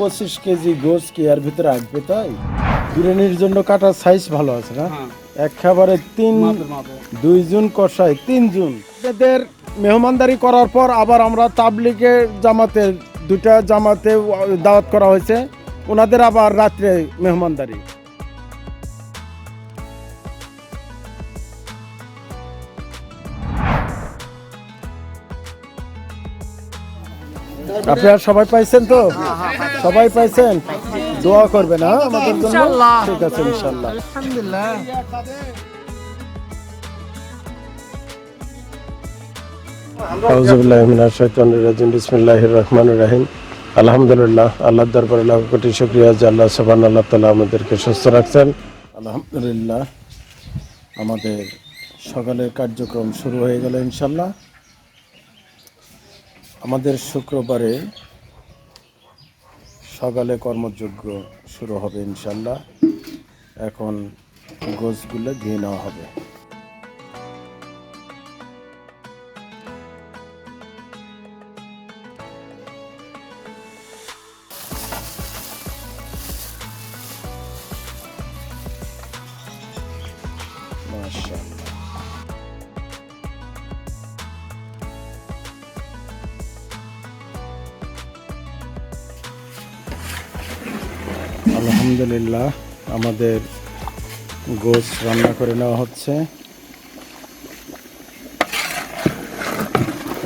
পঁচিশ কেজি গোস কি এর ভিতরে আসবে তাই? বিরিয়ানির জন্য কাটার সাইজ ভালো আছে না? এক খাবারে তিন দুই জুন দুইজন কষাই তিনজন এদের মেহমানদারি করার পর আবার আমরা তাবলিগের জামাতে দুটা জামাতে দাওয়াত করা হয়েছে। ওনাদের আবার রাত্রে মেহমানদারি। আপনারা সবাই পাইছেন তো? সবাই পাইছেন? দোয়া করবেন হ্যাঁ আমাদের জন্য? ঠিক আছে ইনশাল্লাহ আলহামদুলিল্লাহ আউযুবিল্লাহি মিনাশ শাইতানির রাজিম বিসমিল্লাহির রহমানির রহিম। আলহামদুলিল্লাহ আল্লাহর দরবারে লাখ কোটি শুকরিয়া যে আল্লাহ সুবহানাল্লাহ তাআলা আমাদেরকে সুস্থ রাখছেন। আলহামদুলিল্লাহ আমাদের সকালের কার্যক্রম শুরু হয়ে গেল ইনশাল্লাহ আমাদের শুক্রবারে সকালে কর্মযজ্ঞ শুরু হবে ইনশাল্লাহ। এখন গোছগুলো ধুয়ে নেওয়া হবে। আলহামদুলিল্লাহ আমাদের গোস রান্না করে নেওয়া হচ্ছে।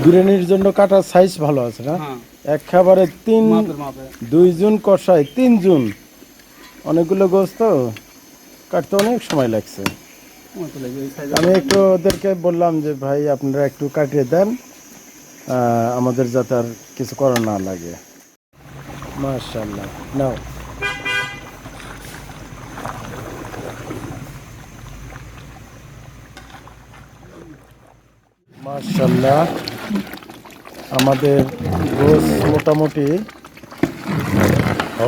বিরিয়ানির জন্য কাটার সাইজ ভালো আছে না? এক খাবারে তিন দুই জুন কষায় তিন জুন। অনেকগুলো গোস তো কাটতে অনেক সময় লাগছে। আমি একটু ওদেরকে বললাম যে ভাই আপনারা একটু কাটিয়ে দেন। আমাদের যাতে আর কিছু করা না লাগে। মাশাল্লাহ নাও। মাশাল্লাহ আমাদের গোস মোটামুটি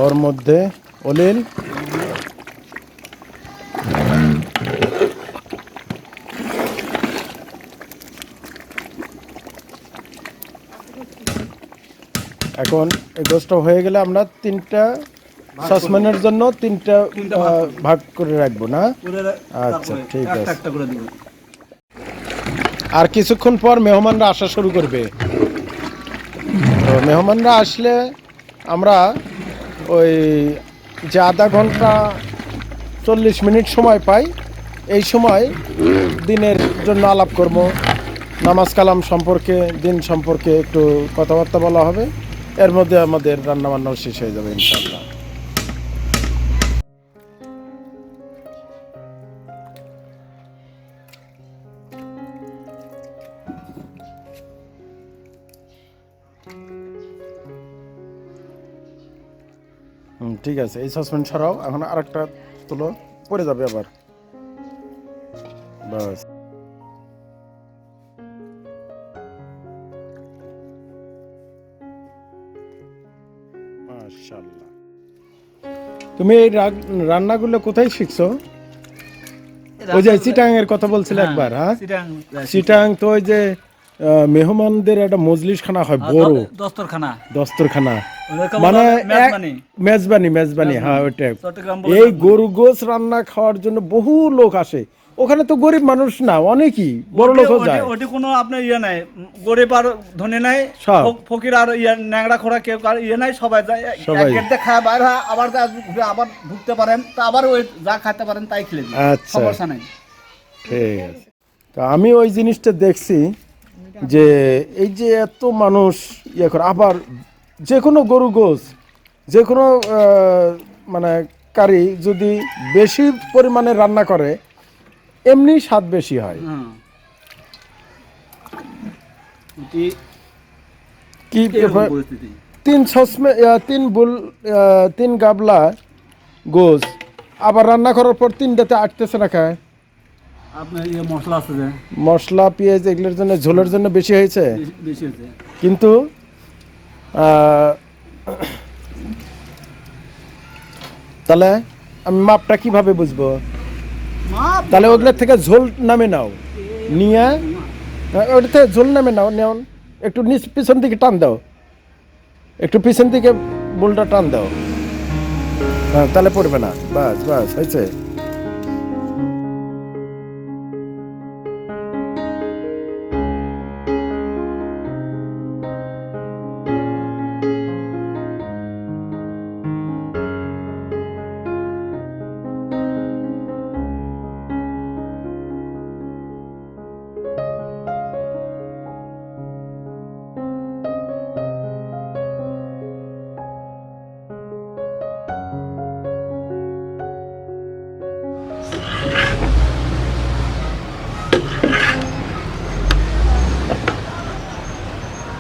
ওর মধ্যে। অলিল। এখন এই গোসটা হয়ে গেলে আমরা তিনটা সসম্যানের জন্য তিনটা তিনটা ভাগ করে রাখব না? আচ্ছা, ঠিক আছে। আর কিছুক্ষণ পর মেহমানরা আসা শুরু করবে। তো মেহমানরা আসলে আমরা ওই যে আধা ঘণ্টা চল্লিশ মিনিট সময় পাই, এই সময় দিনের জন্য আলাপ করব। নামাজ কালাম সম্পর্কে, দিন সম্পর্কে একটু কথাবার্তা বলা হবে। এর মধ্যে আমাদের রান্নাবান্নাও শেষ হয়ে যাবে ইনশাল্লাহ ঠিক আছে এই সসপেন ছাড়াও এখন আরেকটা তুলো পড়ে যাবে আবার। বাস। তুমি এই রান্নাগুলো কোথায় শিখছো? ওই যে চিটাং এর কথা বলছিলে একবার হ্যাঁ? চিটাং তো ওই যে মেহমানদের একটা মজলিস খানা হয় বড়। দস্তরখানা। দস্তরখানা। মানে মেজবানি। মেজবানি হ্যাঁ ওইটা এই। গরু গোস রান্না খাওয়ার জন্য বহু লোক আসে ওখানে তো গরিব মানুষ না অনেকই বড় ওটি- যায় ওটি কোনো আপনার ইয়ে নাই গরিব আর ধনী নাই সব। ফকির আর ইয়ে ন্যাংরা খোড়া কেউ আর ইয়ে নাই সবাই যায়। এক খায় বাইরে হয়, আবার ঘুরে আবার ঢুকতে পারেন তা আবার ওই যা খাইতে পারেন তাই খেলে আচ্ছা। সমস্যা নাই ঠিক আছে তো আমি ওই জিনিসটা দেখছি যে এই যে এত মানুষ ইয়ে করে আবার যে কোনো গরু গোস যে কোনো মানে কারি যদি বেশি পরিমাণে রান্না করে এমনি স্বাদ বেশি হয়। কি তিন সসমে তিন বুল তিন গাবলা গোস আবার রান্না করার পর তিনটাতে আটতেছে না খায়? ইয়ে মশলা পেঁয়াজ এগুলোর জন্য ঝোলের জন্য বেশি হয়েছে। কিন্তু তাহলে আমি মাপটা কীভাবে বুঝব? তাহলে ওগুলোর থেকে ঝোল নামে নাও। নিয়ে ওটা থেকে ঝোল নামে নাও নেও একটু নিচ পিছন দিকে টান দাও। একটু পিছন দিকে বুলটা টান দাও। হ্যাঁ তাহলে পড়বে না। বাস বাস হয়েছে।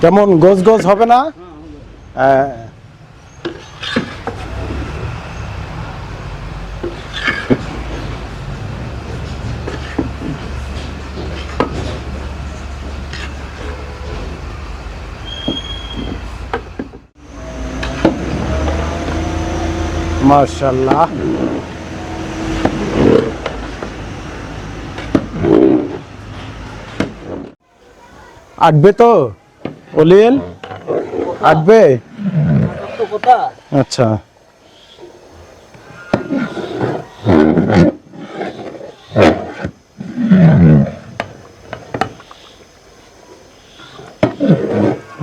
কেমন গোজ গোজ হবে না? হ্যাঁ। মাশাল্লাহ আটবে তো? অলিয়েল? আটবে? আচ্ছা।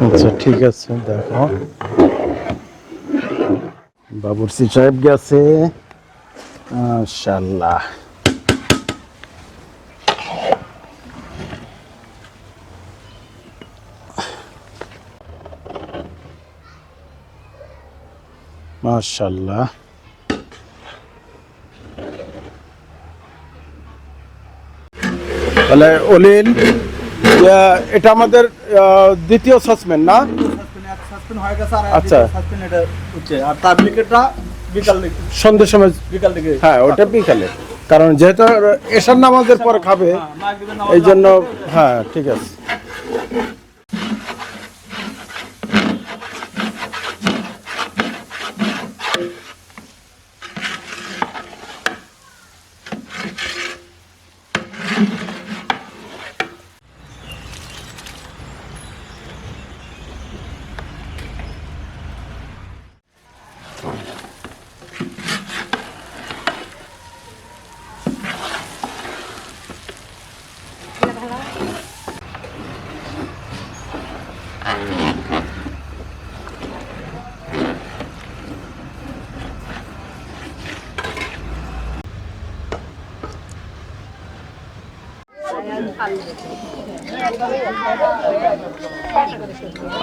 আচ্ছা ঠিক আছে দেখো। বাবুরসি সাহেব গেছে। মাশাল্লাহ মাশাল্লাহ তাহলে ইয়া, এটা আমাদের দ্বিতীয় সাসপেন না? সাসপেন্ড হয়ে আর আচ্ছা। আর তাবলিকেটটা বিকাল সন্ধ্যের সময় বিকাল দিকে হ্যাঁ ওটা বিকালে। কারণ যেহেতু এশার নামাজের পর খাবে হ্যাঁ, নামাজ এই জন্য হ্যাঁ ঠিক আছে।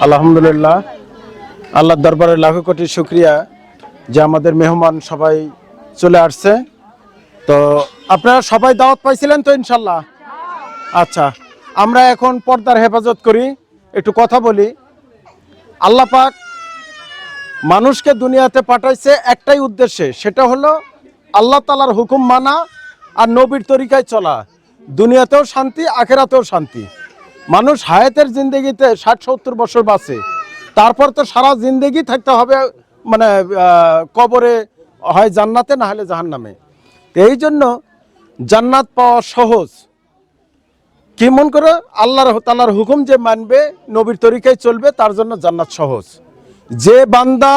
আলহামদুলিল্লাহ, আল্লাহর দরবারে লাখো কোটি শুক্রিয়া যে আমাদের মেহমান সবাই চলে আসছে। তো আপনারা সবাই দাওয়াত পাইছিলেন তো ইনশাল্লাহ? আচ্ছা আমরা এখন পর্দার হেফাজত করি, একটু কথা বলি। আল্লাহ পাক মানুষকে দুনিয়াতে পাঠাইছে একটাই উদ্দেশ্যে, সেটা হলো আল্লাহ তালার হুকুম মানা আর নবীর তরিকায় চলা। দুনিয়াতেও শান্তি, আখেরাতেও শান্তি। মানুষ হায়াতের জিন্দগিতে ষাট, সত্তর বছর বাঁচে। তারপর তো সারা জিন্দগি থাকতে হবে মানে কবরে হয় জান্নাতে, না হলে জাহান্নামে। তো এই জন্য জান্নাত পাওয়া সহজ। কি মন করে আল্লাহর তালার হুকুম যে মানবে, নবীর তরিকায় চলবে, তার জন্য জান্নাত সহজ। যে বান্দা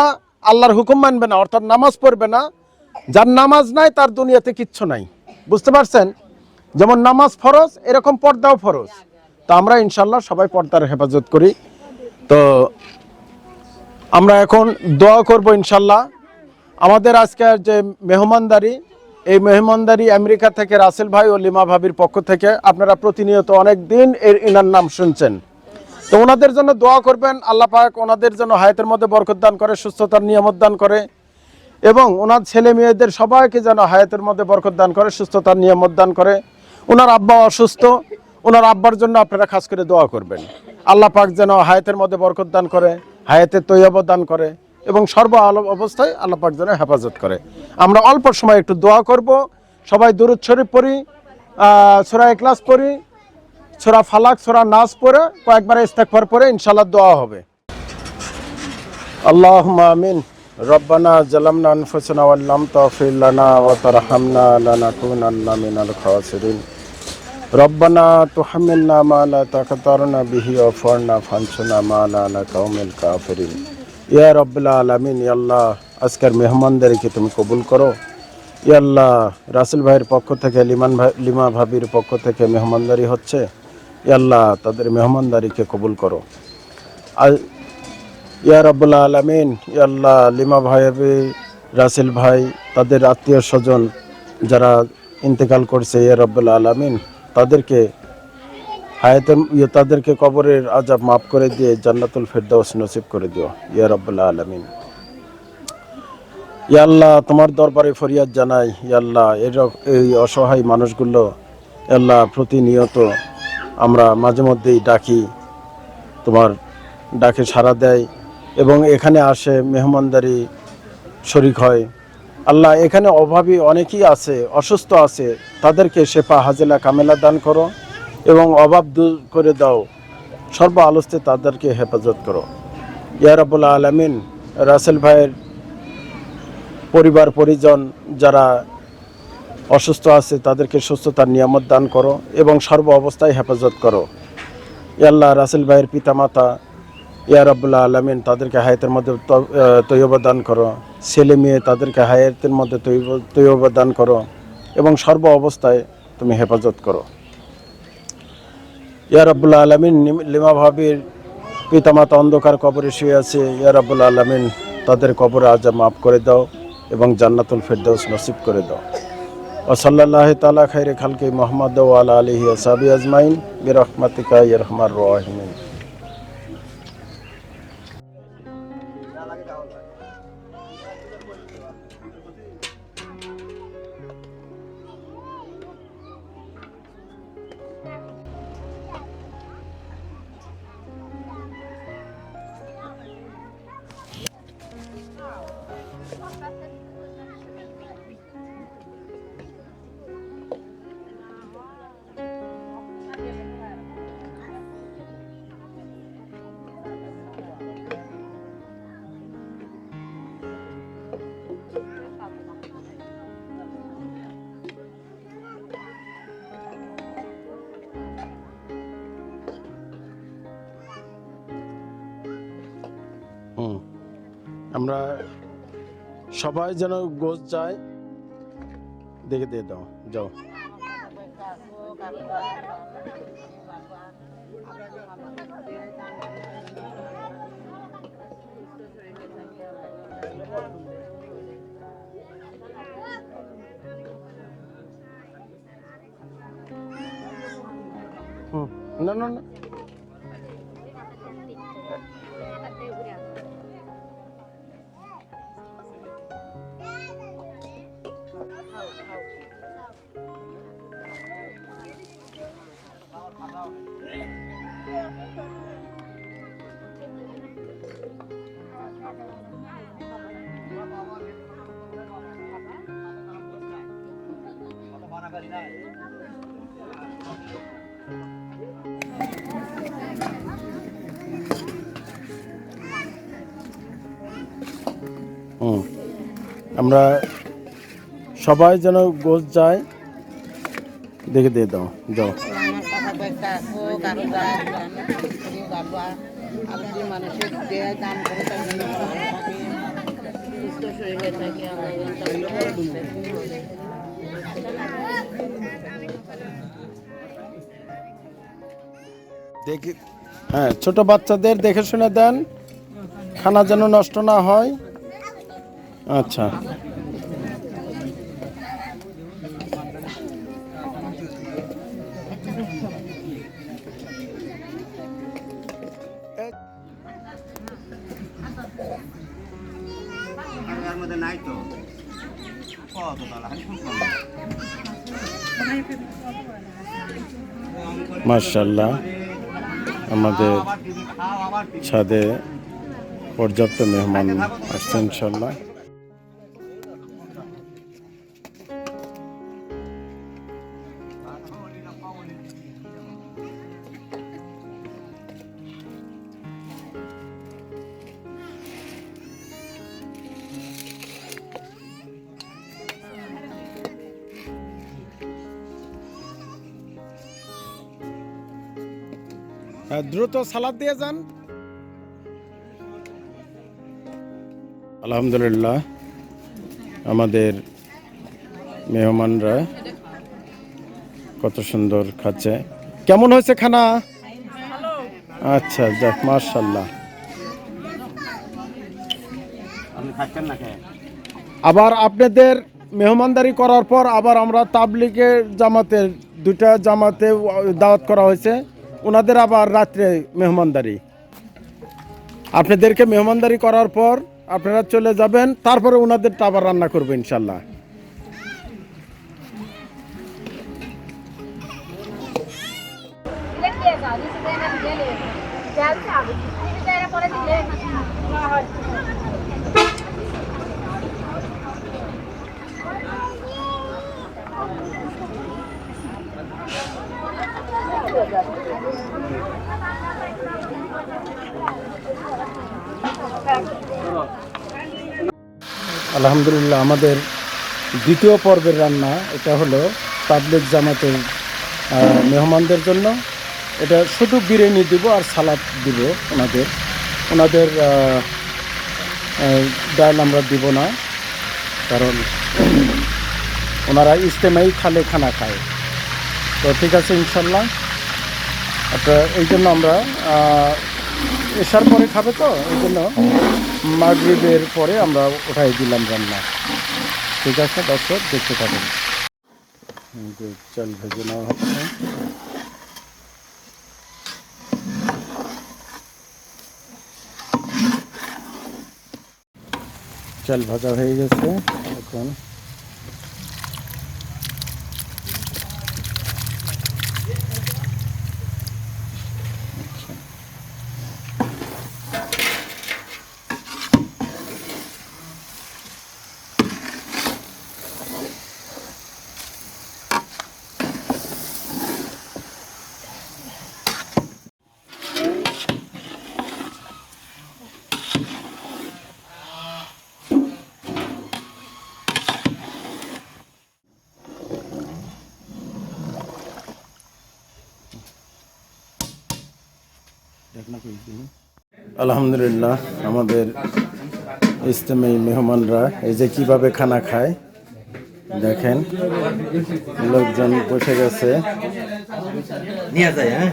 আল্লাহর হুকুম মানবে না, অর্থাৎ নামাজ পড়বে না, যার নামাজ নাই, তার দুনিয়াতে কিচ্ছু নাই। বুঝতে পারছেন? যেমন নামাজ ফরজ, এরকম পর্দাও ফরজ। তো আমরা ইনশাল্লাহ সবাই পর্দার হেফাজত করি। তো আমরা এখন দোয়া করব ইনশাল্লাহ আমাদের আজকের যে মেহমানদারি, এই মেহমানদারি আমেরিকা থেকে রাসেল ভাই ও লিমা ভাবির পক্ষ থেকে আপনারা প্রতিনিয়ত অনেক দিন এর ইনার নাম শুনছেন। তো ওনাদের জন্য দোয়া করবেন, আল্লাহ পাক ওনাদের জন্য হায়াতের মধ্যে বরকত দান করে, সুস্থতার নিয়ামত দান করে এবং ওনার ছেলে মেয়েদের সবাইকে যেন হায়াতের মধ্যে বরকত দান করে, সুস্থতার নিয়ামত দান করে। ওনার আব্বা অসুস্থ ওনার আব্বার জন্য আপনারা খাস করে দোয়া করবেন। আল্লাহ পাক যেন হায়াতের মধ্যে বরকত দান করে, হায়াতের তৈয়ব দান করে এবং সর্ব অবস্থায় আল্লাহ পাক যেন হেফাজত করে। আমরা অল্প সময় একটু দোয়া করব। সবাই দূরত শরীফ পড়ি সোরা ক্লাস পড়ি, সোরা ফালাক, সোরা নাচ পড়ে, কয়েকবার ইস্তেকবার পরে ইনশাল্লাহ দোয়া হবে। আল্লাহ আমিন। রব্বানা জালামনা আনফুসনা ওয়াল্লাম ওয়া তারহামনা লানাকুনান্না মিনাল খাসিরিন। রব্বানা তুহামিলনা মালা তাকাতারনা বিহি অফরনা ফানসুনা মালা আলা কাউমিল কাফেরিন। ইয়া রব্বুল আলামিন আল্লাহ, আজকের মেহমানদেরকে তুমি কবুল করো। আল্লাহ, রাসেল ভাইয়ের পক্ষ থেকে, লিমান ভাই, লিমা ভাবির পক্ষ থেকে মেহমানদারি হচ্ছে। আল্লাহ, তাদের মেহমানদারিকে কবুল করো। ইয়া রব্বুল আলমিন আল্লাহ, লিমা ভাই, রাসেল ভাই, তাদের আত্মীয় স্বজন যারা ইন্তেকাল করছে ইয়া রব্বুল আলামিন তাদেরকে হায়াতে ইয়ে তাদেরকে কবরের আজাব মাফ করে দিয়ে জান্নাতুল ফেরদাউস নসিব করে দিও। ইয়া রব্বুল্লাহ আলমিন। ইয়াল্লাহ তোমার দরবারে ফরিয়াদ জানাই। ইয়াল্লাহ এর- এই অসহায় মানুষগুলো আল্লাহ, প্রতিনিয়ত আমরা মাঝে মধ্যেই ডাকি, তোমার ডাকে সাড়া দেয় এবং এখানে আসে মেহমানদারি শরিক হয়। আল্লাহ এখানে অভাবী অনেকেই আছে, অসুস্থ আছে, তাদেরকে শেফা হাজেলা কামেলা দান করো এবং অভাব দূর করে দাও। সর্ব আলোচতে তাদেরকে হেফাজত করো। ইয়ারাবুল্লাহ আলমিন, রাসেল ভাইয়ের পরিবার, পরিজন যারা অসুস্থ আছে, তাদেরকে সুস্থতার নিয়ামত দান করো এবং সর্ব অবস্থায় হেফাজত করো। ইয়াল্লাহ রাসেল ভাইয়ের পিতামাতা, ইয়া রাব্বুল্লাহ আলমিন, তাদেরকে হায়াতের মধ্যে তৈয়বা দান করো। ছেলে মেয়ে তাদেরকে হায়াতের মধ্যে তৈয়বা দান করো এবং সর্ব অবস্থায় তুমি হেফাজত করো। ইয়া রাব্বুল্লাহ আলমিন লিমা ভাবির পিতামাতা অন্ধকার কবরে শুয়ে আছে। ইয়া রাব্বুল্লাহ আলমিন তাদের কবরে আজা মাফ করে দাও এবং জান্নাতুল ফেরদৌস নসিব করে দাও। ওসল্লাহ তালা খাইরে খালকে মোহাম্মদ আলা আলহি সাবি আজমাইন। বিরহমাতিকা ইরহমার রহিমিন। আমরা সবাই যেন গোছ যায়। দেখে দিয়ে দাও যাও। না না না। আমরা সবাই যেন গোস যায়, দেখে দিয়ে দাও, যাও। দেখি হ্যাঁ ছোট বাচ্চাদের দেখে শুনে দেন, খানা যেন নষ্ট না হয়। আচ্ছা। মার্শাল্লাহ আমাদের ছাদে পর্যাপ্ত মেহমান আসছে ইনশাল্লাহ দ্রুত সালাদ দিয়ে যান। আলহামদুলিল্লাহ, আমাদের মেহমানরা কত সুন্দর খাচ্ছে। কেমন হয়েছে খানা? আচ্ছা যাক মার্শাল্লাহ আবার আপনাদের মেহমানদারি করার পর আবার আমরা তাবলিগের জামাতের দুটা জামাতে দাওয়াত করা হয়েছে। ওনাদের আবার রাত্রে মেহমানদারি। আপনাদেরকে মেহমানদারি করার পর আপনারা চলে যাবেন, তারপরে ওনাদেরটা আবার রান্না করব ইনশাল্লাহ। আলহামদুলিল্লাহ, আমাদের দ্বিতীয় পর্বের রান্না, এটা হলো তাবলিক জামাতের মেহমানদের জন্য। এটা শুধু বিরিয়ানি দিব আর সালাদ দিব ওনাদের। ওনাদের ডাল আমরা দিব না, কারণ ওনারা ইস্তেমাই খালে খানা খায়। তো ঠিক আছে, ইনশাল্লাহ। আচ্ছা এই জন্য আমরা এসার পরে খাবে তো, এই জন্য মাগরিবের পরে আমরা উঠাই দিলাম রান্না। ঠিক আছে, দর্শক, দেখতে যে চাল ভেজে নেওয়া হচ্ছে। চাল ভাজা হয়ে গেছে, এখন আলহামদুলিল্লাহ আমাদের ইস্তেমাই মেহমানরা এই যে কীভাবে খানা খায় দেখেন লোকজন বসে গেছে। নিয়ে যায় হ্যাঁ।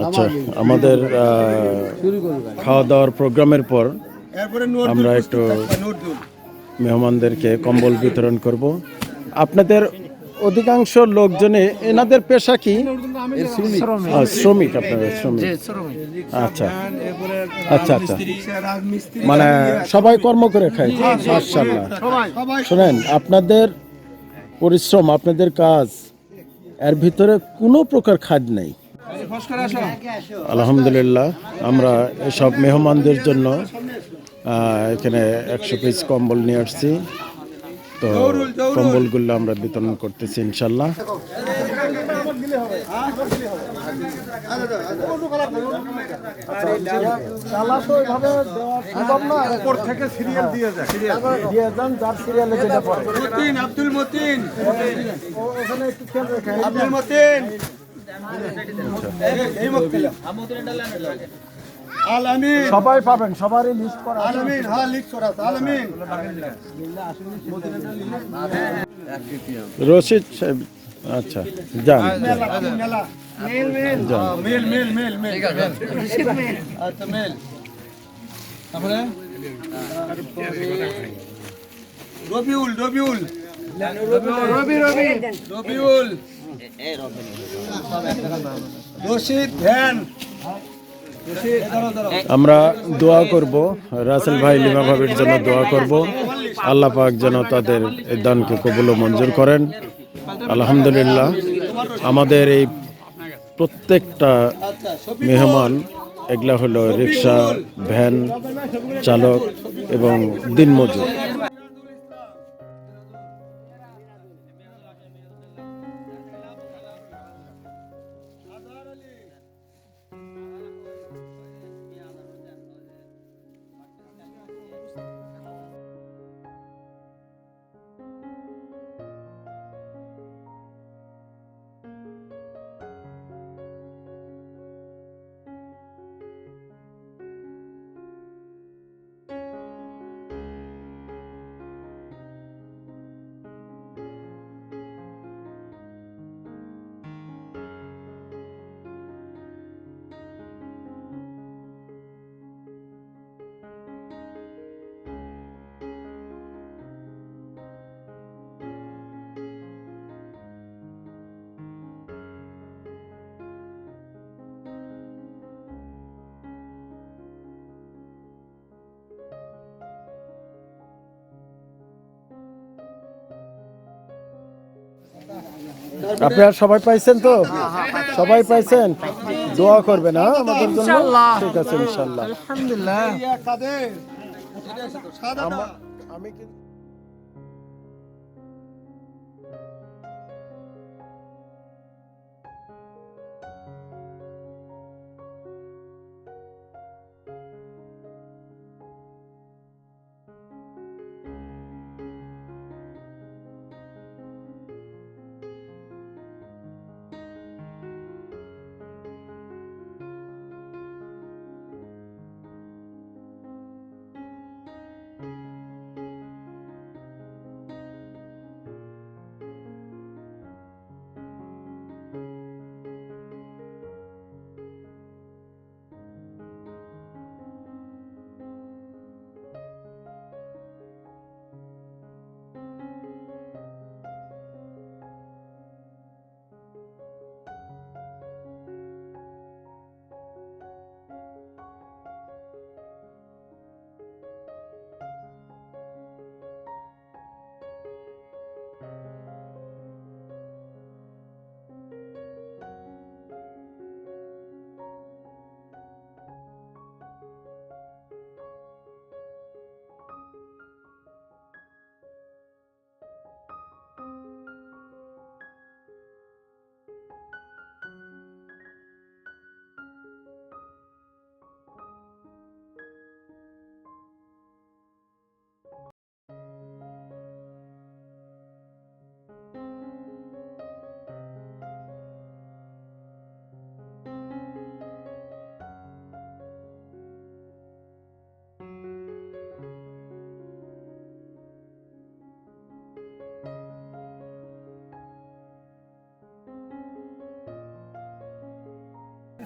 আচ্ছা আমাদের খাওয়া দাওয়ার প্রোগ্রামের পর আমরা একটু মেহমানদেরকে কম্বল বিতরণ করব। আপনাদের অধিকাংশ লোকজনে এনাদের পেশা কি? শ্রমিক। আপনাদের শ্রমিক আচ্ছা। আচ্ছা আচ্ছা। মানে সবাই কর্ম করে খায় মার্শাল্লাহ সবাই। শোনেন আপনাদের পরিশ্রম আপনাদের কাজ এর ভিতরে কোনো প্রকার খাদ নেই। আলহামদুলিল্লাহ, আমরা এসব মেহমানদের জন্য এখানে একশো পিস কম্বল নিয়ে আসছি। তো কম্বলগুলো আমরা বিতরণ করতেছি ইনশাল্লাহ। মতিন আব্দুল মতিন। আব্দুল মতিন। এই মতিন। আলামিন সবাই পাবেন সবারই লিস্ট করা আলামিন হ্যাঁ লিখ করা আলামিন রশিদ সাহেব আচ্ছা যান। মেলা মেলা। মেল মেল মেল মেল। মেল আচ্ছা মেল। তারপরে? রবিউল রবিউল। রবি রবি রবিউল। রশিদ ভ্যান আমরা দোয়া করব রাসেল ভাই লিমা ভাবির জন্য দোয়া করব। আল্লাহ পাক যেন তাদের এই দানকে কবুল মঞ্জুর করেন। আলহামদুলিল্লাহ আমাদের এই প্রত্যেকটা মেহমান এগুলা হলো রিক্সা ভ্যান চালক এবং দিনমজুর। আপনারা সবাই পাইছেন তো? সবাই পাইছেন? দোয়া করবেন হ্যাঁ আমাদের জন্য? ঠিক আছে ইনশাল্লাহ। সাদাটা আমি কিন্তু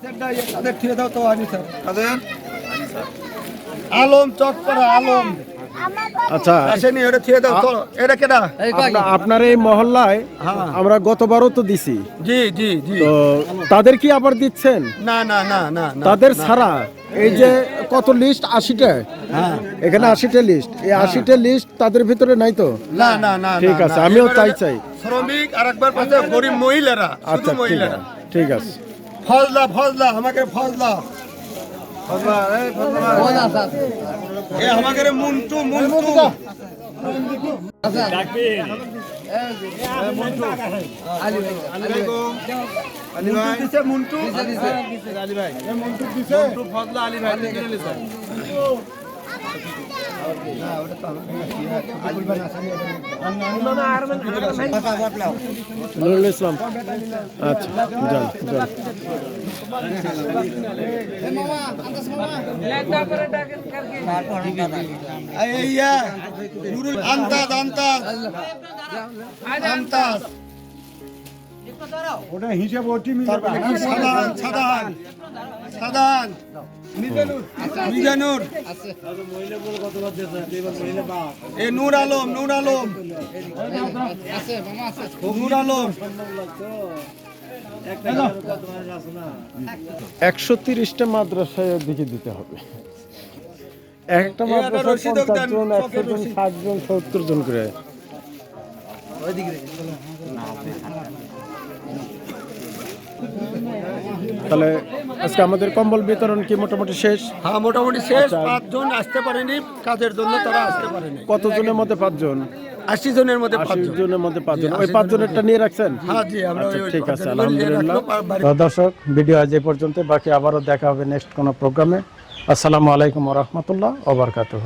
কাদের ঠিয়ে দাও তো আনি স্যার। কাদের আলম চটপড়া আলম। আচ্ছা। আসেনি ওটা ঠিয়ে দাও তো এটা কেডা? আপনার এই মহল্লায় হ্যাঁ। আমরা গতবারও তো দিছি। জি জি জি। তো তাদের কি আবার দিচ্ছেন? না না না না তাদের ছাড়া। এই যে কত লিস্ট আশিটা? হ্যাঁ। এখানে আশিটা লিস্ট এই আশিটা লিস্ট তাদের ভিতরে নাই তো? না না না ঠিক আছে, আমিও তাই চাই। শ্রমিক আর একবার পাশে গরিব মহিলারা শুধু আচ্ছা মহিলারা। ঠিক আছে। ফজলা ফজলা আমাকে ফজলা। আমাকে মুন্টু মুন্টু। মুন্টু ফজলা আলী ভাই নুরুল ইসলাম আচ্ছা। আন্তাজ আন্তাজ আন্তাজ ওটা হিসাব ওটি মিজানুর। মিজানুর। এ নূর আলম নূর আলম। নূর আলম। একশো তিরিশটা মাদ্রাসায় দিকে দিতে হবে। একটা মাদ্রাসায় পঞ্চাশ জন একশো জন। ষাট জন সত্তর জন করে। তাহলে আজকে আমাদের কম্বল বিতরণ কি মোটামুটি শেষ? হ্যাঁ মোটামুটি শেষ। পাঁচজন আসতে পারেনি কাজের জন্য তারা আসতে পারেনি। কতজনের মধ্যে পাঁচজন? আশি জনের মধ্যে আশি জনের মধ্যে পাঁচজন। ওই পাঁচজনেরটা নিয়ে রাখছেন? হ্যাঁ জি আমরা আচ্ছা ঠিক আছে আলহামদুলিল্লাহ। দর্শক ভিডিও আজ এই পর্যন্ত বাকি আবারও দেখা হবে নেক্সট কোনো প্রোগ্রামে। আসসালামু আলাইকুম রহমতুল্লাহ ওবরকাতুহ